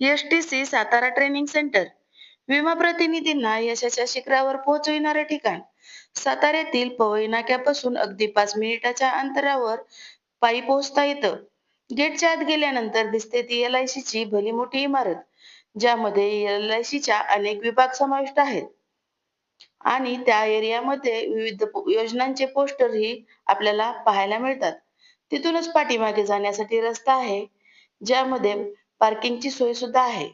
S T C Satara training centre. विमा प्रतिनिधींना यशाच्या शिखरावर पोहोचविणारे ठिकाण. साताऱ्यातील पवई नाक्यापासून अगदी पाच मिनिटाच्या अंतरावर पायी पोहोचता येतं. गेटच्या आत गेल्यानंतर दिसते ती एल आय ची भली मोठी इमारत ज्यामध्ये एल आय सीच्या अनेक विभाग समाविष्ट आहेत. आणि त्या एरियामध्ये विविध योजनांचे योजनांचे पोस्टरही आपल्याला पाहायला मिळतात. तिथूनच पाठीमागे जाण्यासाठी रस्ता आहे ज्यामध्ये पार्किंगची सोय सुद्धा आहे.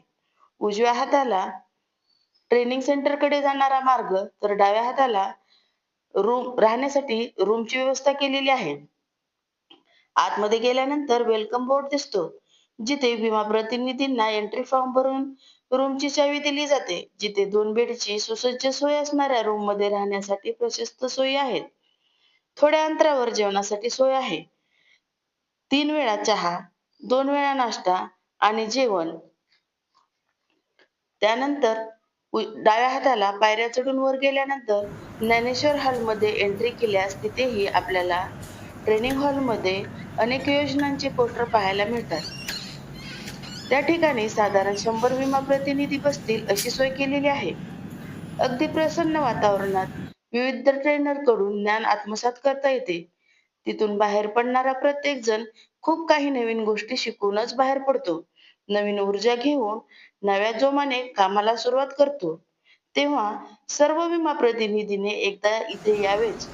उजव्या हाताला ट्रेनिंग सेंटरकडे जाणारा मार्ग तर डाव्या हाताला रूम राहण्यासाठी रूमची व्यवस्था केलेली आहे. आतमध्ये गेल्यानंतर वेलकम बोर्ड दिसतो जिथे विमा प्रतिनिधींना एंट्री फॉर्म भरून रूमची चावी दिली जाते जिथे दोन बेडची सुसज्ज सोय असणाऱ्या रूममध्ये राहण्यासाठी प्रशस्त सोयी आहेत. थोड्या अंतरावर जेवणासाठी सोय आहे. तीन वेळा चहा दोन वेळा नाश्ता आणि जेवण. त्यानंतर डाव्या हाताला पायऱ्या चढून वर गेल्यानंतर ज्ञानेश्वर हॉलमध्ये एंट्री केल्यास तिथेही आपल्याला ट्रेनिंग हॉलमध्ये अनेक योजनांचे पोस्टर पाहायला मिळतात. त्या ठिकाणी साधारण शंभर विमा प्रतिनिधी बसतील अशी सोय केलेली आहे. अगदी प्रसन्न वातावरणात विविध ट्रेनरकडून ज्ञान आत्मसात करता येते. तिथून बाहेर पडणारा प्रत्येक जण खूप काही नवीन गोष्टी शिकूनच बाहेर पडतो. नवीन ऊर्जा घेऊन नव्या जोमाने कामाला सुरुवात करतो. तेव्हा सर्व विमा प्रतिनिधीने एकदा इथे यावेच.